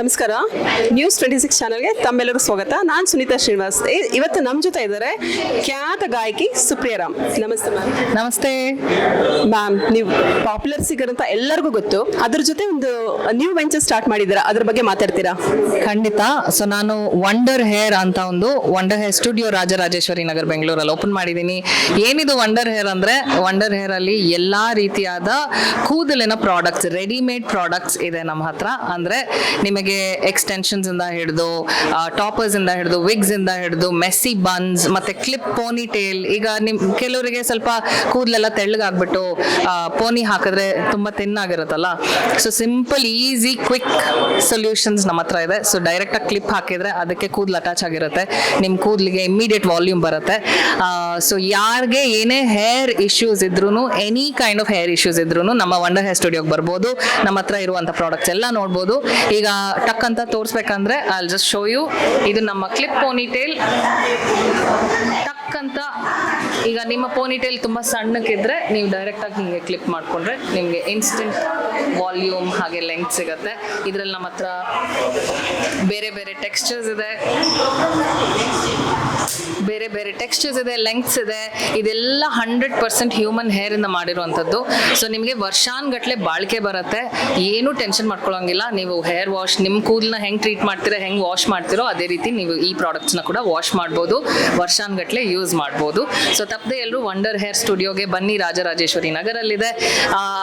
ನಮಸ್ಕಾರ. News twenty six ಚಾನಲ್ಗೆ ತಮ್ಮೆಲ್ಲರೂ ಸ್ವಾಗತ. ನಾನು ಸುನೀತಾ ಶ್ರೀನಿವಾಸ್. ಇವತ್ತು ನಮ್ಮ ಜೊತೆ ಇದ್ದಾರೆ ಖ್ಯಾತ ಗಾಯಕಿ ಸುಪ್ರಿಯ ರಾಮ್. ನಮಸ್ತೆ ಮ್ಯಾಮ್ ನಮಸ್ತೆ. ಮ್ಯಾಮ್ ನೀವು ಪಾಪ್ಯುಲರ್ ಸಿಗರ್ ಅಂತ ಎಲ್ಲರಿಗೂ ಗೊತ್ತು. ಅದ್ರ ಜೊತೆ ಒಂದು ನ್ಯೂ ವೆಂಚರ್ ಸ್ಟಾರ್ಟ್ ಮಾಡಿದ್ದೀರಾ? ಅದ್ರ ಬಗ್ಗೆ ಮಾತಾಡ್ತೀರಾ? ಖಂಡಿತ. ಸೊ ನಾನು ವಂಡರ್ ಹೇರ್ ಅಂತ ಒಂದು wonder hair studio Rajarajeshwari Nagar ಬೆಂಗಳೂರಲ್ಲಿ ಓಪನ್ ಮಾಡಿದ್ದೀನಿ. ಏನಿದು ವಂಡರ್ ಹೇರ್ ಅಂದ್ರೆ ವಂಡರ್ ಹೇರ್ ಅಲ್ಲಿ ಎಲ್ಲಾ ರೀತಿಯಾದ ಕೂದಲಿನ ಪ್ರಾಡಕ್ಟ್ಸ್ ರೆಡಿಮೇಡ್ ಪ್ರಾಡಕ್ಟ್ಸ್ ಇದೆ ನಮ್ಮ ಹತ್ರ. ಅಂದ್ರೆ ನಿಮಗೆ ಎಕ್ಸ್ಟೆನ್ಷನ್ಸ್ ಇಂದ ಹಿಡಿದು ಟಾಪರ್ಸ್ ಇಂದ ಹಿಡಿದು ವಿಗ್ಸ್ ಇಂದ ಹಿಡಿದು ಮೆಸ್ಸಿ ಬನ್ಸ್ ಮತ್ತೆ ಕ್ಲಿಪ್ ಪೋನಿ ಟೇಲ್ ಈಗ ನಿಮ್, ಕೆಲವರಿಗೆ ಸ್ವಲ್ಪ ಕೂದಲೆಲ್ಲ ತೆಳ್ಳಗಾಗ್ಬಿಟ್ಟು ಪೋನಿ ಹಾಕಿದ್ರೆ ತುಂಬಾ ತಿನ್ನಾಗಿರುತ್ತಲ್ಲ so simple easy quick solutions ನಮ್ಮ ಹತ್ರ ಇದೆ. ಸೊ ಡೈರೆಕ್ಟ್ ಆಗಿ ಕ್ಲಿಪ್ ಹಾಕಿದ್ರೆ ಅದಕ್ಕೆ ಕೂದಲು ಅಟ್ಯಾಚ್ ಆಗಿರುತ್ತೆ. ನಿಮ್ಮ ಕೂದಲಿಗೆ ಇಮಿಡಿಯೇಟ್ ವಾಲ್ಯೂಮ್ ಬರುತ್ತೆ. ಸೊ ಯಾರಿಗೆ ಏನೇ ಹೇರ್ ಇಶ್ಯೂಸ್ ಇದ್ರೂ any kind of hair issues ಇದ್ರೂ ನಮ್ಮ ವಂಡರ್ ಹೇರ್ ಸ್ಟುಡಿಯೋಗೆ ಬರ್ಬೋದು. ನಮ್ಮ ಹತ್ರ ಇರುವಂಥ ಪ್ರಾಡಕ್ಟ್ಸ್ ಎಲ್ಲ ನೋಡ್ಬೋದು. ಈಗ ಟಕ್ ಅಂತ ತೋರಿಸ್ಬೇಕಂದ್ರೆ ಐ ಜಸ್ಟ್ ಶೋ ಯು ಇದು ನಮ್ಮ ಕ್ಲಿಪ್ ಪೋನಿ ಟೇಲ್ ಟಕ್ ಅಂತ ಈಗ ನಿಮ್ಮ ಪೋನಿಟೇಲ್ ತುಂಬ ಸಣ್ಣಕ್ಕಿದ್ರೆ ನೀವು ಡೈರೆಕ್ಟಾಗಿ ಹಿಂಗೆ ಕ್ಲಿಪ್ ಮಾಡಿಕೊಂಡ್ರೆ ನಿಮಗೆ ಇನ್ಸ್ಟೆಂಟ್ ವಾಲ್ಯೂಮ್ ಹಾಗೆ ಲೆಂತ್ ಸಿಗುತ್ತೆ. ಇದರಲ್ಲಿ ನಮ್ಮ ಹತ್ರ ಬೇರೆ ಬೇರೆ ಟೆಕ್ಸ್ಚರ್ಸ್ ಇದೆ. ಬೇರೆ ಬೇರೆ ಟೆಕ್ಸ್ಚರ್ಸ್ ಇದೆ ಲೆಂಗ್ಸ್ ಇದೆ. ಇದೆಲ್ಲ ಹಂಡ್ರೆಡ್ ಪರ್ಸೆಂಟ್ ಹ್ಯೂಮನ್ ಹೇರಿಂದ ಮಾಡಿರುವಂಥದ್ದು. ಸೊ ನಿಮಗೆ ವರ್ಷಾನ್ಗಟ್ಲೆ ಬಾಳಿಕೆ ಬರುತ್ತೆ. ಏನು ಟೆನ್ಷನ್ ಮಾಡ್ಕೊಳ್ಳೋಂಗಿಲ್ಲ ನೀವು ಹೇರ್ ವಾಶ್ ನಿಮ್ಮ ಕೂದಲನ್ನ ಹೆಂಗೆ ಟ್ರೀಟ್ ಮಾಡ್ತೀರಾ, ಹೆಂಗೆ ವಾಶ್ ಮಾಡ್ತೀರೋ ಅದೇ ರೀತಿ ನೀವು ಈ ಪ್ರಾಡಕ್ಟ್ಸ್ನ ಕೂಡ ವಾಶ್ ಮಾಡ್ಬೋದು. ವರ್ಷಾನ್ಗಟ್ಲೆ ಯೂಸ್ ಮಾಡ್ಬೋದು. ಸೊ ತಪ್ಪದೆ ಎಲ್ಲರೂ ವಂಡರ್ ಹೇರ್ ಸ್ಟುಡಿಯೋಗೆ ಬನ್ನಿ, ರಾಜರಾಜೇಶ್ವರಿ ನಗರಲ್ಲಿದೆ.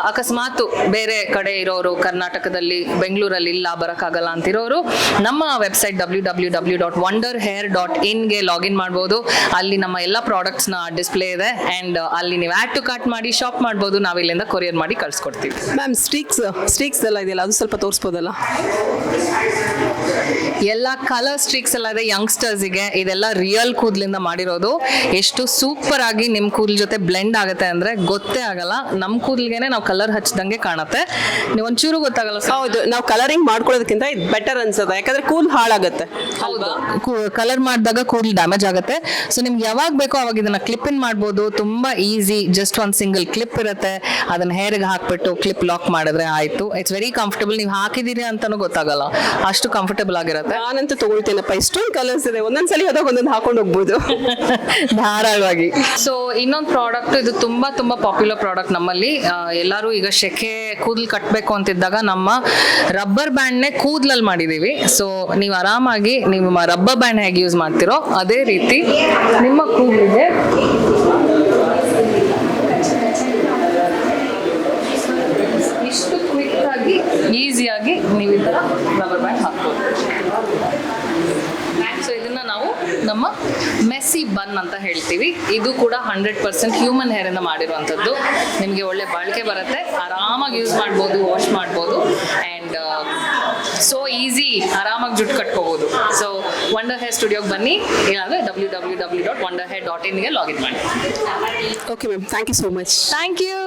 ಅಕಸ್ಮಾತ್ ಬೇರೆ ಕಡೆ ಇರೋರು, ಕರ್ನಾಟಕದಲ್ಲಿ, ಬೆಂಗಳೂರಲ್ಲಿ ಇಲ್ಲ, ಬರೋಕ್ಕಾಗಲ್ಲ ಅಂತಿರೋರು, ನಮ್ಮ website W W W dot wonder hair dot ಇನ್ಗೆ login ಮಾಡ್ಬೋದು. ಅಲ್ಲಿ ನಮ್ಮ ಎಲ್ಲ ಪ್ರಾಡಕ್ಟ್ಸ್ನ ಡಿಸ್ಪ್ಲೇ ಇದೆ. ಆ್ಯಂಡ್ ಅಲ್ಲಿ ನೀವು ಆ್ಯಡ್ ಟು ಕಟ್ ಮಾಡಿ ಶಾಪ್ ಮಾಡ್ಬೋದು. ನಾವು ಇಲ್ಲಿಂದ ಕೊರಿಯರ್ ಮಾಡಿ ಕಳ್ಸಿಕೊಡ್ತೀವಿ. ಮ್ಯಾಮ್ ಸ್ಟೀಕ್ಸ್ ಸ್ಟೀಕ್ಸ್ ಎಲ್ಲ ಇದೆಯಲ್ಲ, ಅದು ಸ್ವಲ್ಪ ತೋರಿಸ್ಬೋದಲ್ಲ? ಎಲ್ಲ ಕಲರ್ ಸ್ಟ್ರಿಕ್ಸ್ ಎಲ್ಲ ಇದೆ ಯಂಗ್ಸ್ಟರ್ಸಿಗೆ ಇದೆಲ್ಲ ರಿಯಲ್ ಕೂದಲಿಂದ ಮಾಡಿರೋದು. ಎಷ್ಟು ಸೂಪರ್ ಆಗಿ ನಿಮ್ಮ ಕೂದಲ್ ಜೊತೆ ಬ್ಲೆಂಡ್ ಆಗುತ್ತೆ ಅಂದ್ರೆ ಗೊತ್ತೇ ಆಗಲ್ಲ. ನಮ್ಮ ಕೂದಲಿಗೆನೆ ನಾವು ಕಲರ್ ಹಚ್ಚಿದಂಗೆ ಕಾಣುತ್ತೆ. ನೀವು ಒಂಚೂರು ಗೊತ್ತಾಗಲ್ಲ ಹೌದು ನಾವು ಕಲರಿಂಗ್ ಮಾಡ್ಕೊಳ್ಳೋದಕ್ಕಿಂತ ಇದು ಬೆಟರ್ ಅನ್ಸುತ್ತೆ. ಯಾಕಂದ್ರೆ ಕೂಲ್ ಹಾಳಾಗುತ್ತೆ. ಹೌದು. ಕಲರ್ ಮಾಡಿದಾಗ ಕೂದಲು ಡ್ಯಾಮೇಜ್ ಆಗುತ್ತೆ. ಸೊ ನಿಮ್ಗೆ ಯಾವಾಗ ಬೇಕೋ ಅವಾಗ ಇದನ್ನ ಕ್ಲಿಪ್ ಇನ್ ಮಾಡ್ಬೋದು. ತುಂಬಾ ಈಸಿ ಜಸ್ಟ್ ಒಂದು ಸಿಂಗಲ್ ಕ್ಲಿಪ್ ಇರುತ್ತೆ. ಅದನ್ನ ಹೇರ್ಗೆ ಹಾಕ್ಬಿಟ್ಟು ಕ್ಲಿಪ್ ಲಾಕ್ ಮಾಡಿದ್ರೆ ಆಯ್ತು. ಇಟ್ಸ್ ವೆರಿ ಕಂಫರ್ಟಬಲ್ ನೀವು ಹಾಕಿದೀರಿ ಅಂತಾನು ಗೊತ್ತಾಗಲ್ಲ. ಅಷ್ಟು ಕಂಫರ್ಟಬಲ್ ಆಗಿರುತ್ತೆ. ನಾನಂತೂ ತಗೊಳ್ತೀನಪ್ಪ ಇಷ್ಟೊಂದು ಕಲರ್ಸ್ ಇದೆ. ಒಂದೊಂದ್ಸಲಿ ಹೋದಾಗ ಒಂದೊಂದು ಹಾಕೊಂಡು ಹೋಗ್ಬೋದು. ಧಾರಾಳವಾಗಿ. ಸೊ ಇನ್ನೊಂದು ಪ್ರಾಡಕ್ಟ್ ಇದು ತುಂಬಾ ತುಂಬಾ ಪಾಪ್ಯುಲರ್ ಪ್ರಾಡಕ್ಟ್ ನಮ್ಮಲ್ಲಿ. ಎಲ್ಲರೂ ಈಗ ಶೆಕೆ ಕೂದಲು ಕಟ್ಟಬೇಕು ಅಂತಿದ್ದಾಗ ನಮ್ಮ ರಬ್ಬರ್ ಬ್ಯಾಂಡ್ನೇ ಕೂದಲಲ್ಲಿ ಮಾಡಿದೀವಿ. ಸೊ ನೀವು ಆರಾಮಾಗಿ ನಿಮ್ಮ ರಬ್ಬರ್ ಬ್ಯಾಂಡ್ ಹೇಗೆ ಯೂಸ್ ಮಾಡ್ತಿರೋ ಅದೇ ರೀತಿ ನಿಮ್ಮ ಕೂದಲಿಗೆ ಇಷ್ಟು ಕ್ವಿಕ್ ಆಗಿ ಈಸಿಯಾಗಿ ನೀವು ಈ ಥರ ರಬ್ಬರ್ ಬ್ಯಾಂಡ್ ಹಾಕ್ಬೋದು ಸೊ ಇದನ್ನ ನಾವು ನಮ್ಮ ಮೆಸ್ಸಿ ಬನ್ ಅಂತ ಹೇಳ್ತೀವಿ. ಇದು ಕೂಡ ಹಂಡ್ರೆಡ್ ಪರ್ಸೆಂಟ್ ಹ್ಯೂಮನ್ ಹೇರ್ ಇಂದ ಮಾಡಿರುವಂಥದ್ದು. ನಿಮಗೆ ಒಳ್ಳೆ ಬಾಳಿಕೆ ಬರುತ್ತೆ. ಆರಾಮಾಗಿ ಯೂಸ್ ಮಾಡ್ಬೋದು ವಾಶ್ ಮಾಡ್ಬೋದು. ಆ್ಯಂಡ್ ಸೊ ಈಸಿ ಆರಾಮಾಗಿ ಜುಟ್ಟು ಕಟ್ಕೋಬೋದು. ಸೊ ವಂಡರ್ ಹೇರ್ ಸ್ಟುಡಿಯೋಗೆ ಬನ್ನಿ. ಇಲ್ಲಾಂದ್ರೆ W W W dot wonder hair dot ಇನ್ಗೆ login ಮಾಡಿ. Okay ma'am thank you so much thank you